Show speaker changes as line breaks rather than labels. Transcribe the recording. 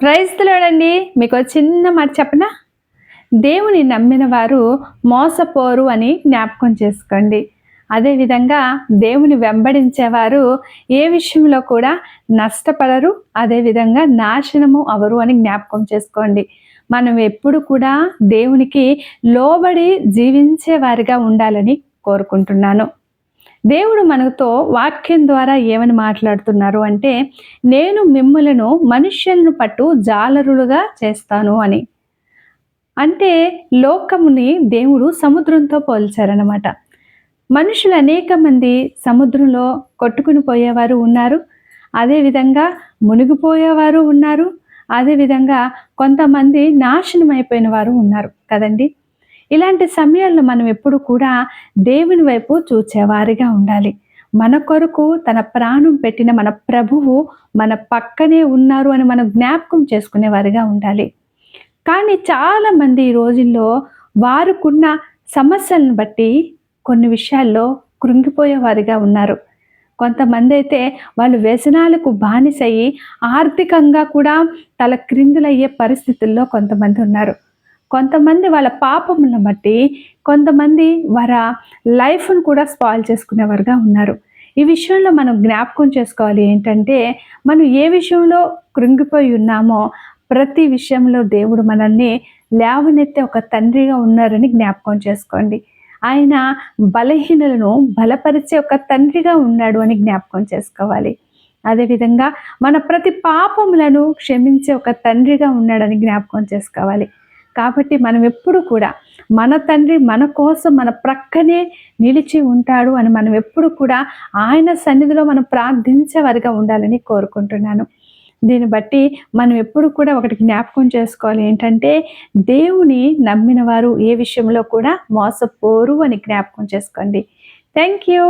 ప్రైజ్లోడండి మీకు చిన్న మాట చెప్పనా? దేవుని నమ్మిన వారు మోసపోరు అని జ్ఞాపకం చేసుకోండి. అదేవిధంగా దేవుని వెంబడించేవారు ఏ విషయంలో కూడా నష్టపడరు అదేవిధంగా నాశనము అవరు అని జ్ఞాపకం చేసుకోండి. మనం ఎప్పుడు కూడా దేవునికి లోబడి జీవించేవారిగా ఉండాలని కోరుకుంటున్నాను. దేవుడు మనతో వాక్యం ద్వారా ఏమని మాట్లాడుతున్నారు అంటే నేను మిమ్ములను మనుష్యులను పట్టు జాలరులుగా చేస్తాను అని. అంటే లోకముని దేవుడు సముద్రంతో పోల్చారనమాట మనుషులు అనేక మంది సముద్రంలో కొట్టుకుని పోయేవారు ఉన్నారు. అదేవిధంగా మునిగిపోయేవారు ఉన్నారు. అదేవిధంగా కొంతమంది నాశనం అయిపోయిన వారు ఉన్నారు కదండి. ఇలాంటి సమయాల్లో మనం ఎప్పుడు కూడా దేవుని వైపు చూచేవారిగా ఉండాలి. మన కొరకు తన ప్రాణం పెట్టిన మన ప్రభువు మన పక్కనే ఉన్నారు అని మనం జ్ఞాపకం చేసుకునేవారిగా ఉండాలి. కానీ చాలామంది ఈ రోజుల్లో వారుకున్న సమస్యలను బట్టి కొన్ని విషయాల్లో కృంగిపోయేవారిగా ఉన్నారు. కొంతమంది అయితే వాళ్ళు వ్యసనాలకు బానిసయ్యి ఆర్థికంగా కూడా తల క్రిందులయ్యే పరిస్థితుల్లో కొంతమంది ఉన్నారు. కొంతమంది వాళ్ళ పాపములను బట్టి కొంతమంది వారి లైఫ్ను కూడా స్పాయిల్ చేసుకునేవారుగా ఉన్నారు. ఈ విషయంలో మనం జ్ఞాపకం చేసుకోవాలి ఏంటంటే మనం ఏ విషయంలో కృంగిపోయి ఉన్నామో ప్రతి విషయంలో దేవుడు మనల్ని లేవనెత్తే ఒక తండ్రిగా ఉన్నారని జ్ఞాపకం చేసుకోండి. ఆయన బలహీనలను బలపరిచే ఒక తండ్రిగా ఉన్నాడు అని జ్ఞాపకం చేసుకోవాలి. అదేవిధంగా మన ప్రతి పాపములను క్షమించే ఒక తండ్రిగా ఉన్నాడని జ్ఞాపకం చేసుకోవాలి. కాబట్టి మనం ఎప్పుడు కూడా మన తండ్రి మన కోసం మన ప్రక్కనే నిలిచి ఉంటాడు అని మనం ఎప్పుడు కూడా ఆయన సన్నిధిలో మనం ప్రార్థించేవారిగా ఉండాలని కోరుకుంటున్నాను. దీన్ని బట్టి మనం ఎప్పుడు కూడా ఒకటి జ్ఞాపకం చేసుకోవాలి. ఏంటంటే దేవుని నమ్మిన వారు ఏ విషయంలో కూడా మోసపోరు అని జ్ఞాపకం చేసుకోండి. Thank you